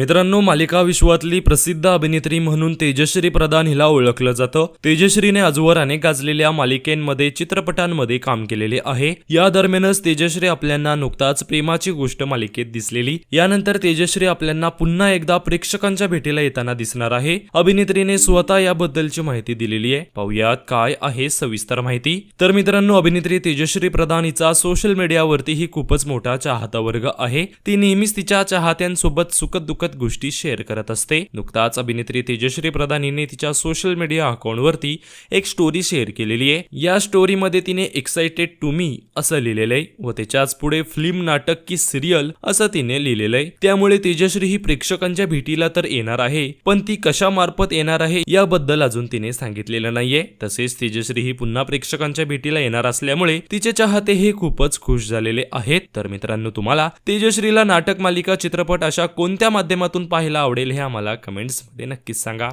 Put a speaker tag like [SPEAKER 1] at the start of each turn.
[SPEAKER 1] मित्रांनो मालिका विश्वातली प्रसिद्ध अभिनेत्री म्हणून तेजश्री प्रधान हिला ओळखलं जातं. तेजश्रीने आजवर अनेक गाजलेल्या मालिकेंमध्ये चित्रपटांमध्ये काम केलेले आहे. या दरम्यानच तेजश्री आपल्यांना नुकताच प्रेमाची गोष्ट मालिकेत दिसलेली. यानंतर तेजश्री आपल्यांना पुन्हा एकदा प्रेक्षकांच्या भेटीला येताना दिसणार आहे. अभिनेत्रीने स्वतः याबद्दलची माहिती दिलेली आहे. पाहुयात काय आहे सविस्तर माहिती. तर मित्रांनो अभिनेत्री तेजश्री प्रधान हिचा सोशल मीडियावरती ही खूपच मोठा चाहता वर्ग आहे. ती नेहमीच तिच्या चाहत्यांसोबत सुखद दुःखद गोष्टी शेअर करत असते. नुकताच अभिनेत्री तेजश्री प्रधान हिने तिच्या सोशल मीडिया अकाउंटवरती एक स्टोरी शेअर केलेली आहे. या स्टोरीमध्ये तिने एक्साइटेड टू मी असं लिहिलेलं आहे व त्याच्याच पुढे फिल्म नाटक की सिरियल असं तिने लिहिलेलं आहे. त्यामुळे तेजश्री ही प्रेक्षकांच्या भेटीला तर येणार आहे पण ती कशा मार्फत येणार आहे याबद्दल अजून तिने सांगितलेलं नाहीये. तसेच तेजश्री ही पुन्हा प्रेक्षकांच्या भेटीला येणार असल्यामुळे तिचे चाहते हे खूपच खुश झालेले आहेत. तर मित्रांनो तुम्हाला तेजश्रीला नाटक मालिका चित्रपट अशा कोणत्या माध्यमातून पाहायला आवडेल हे आम्हाला कमेंट्समध्ये नक्कीच सांगा.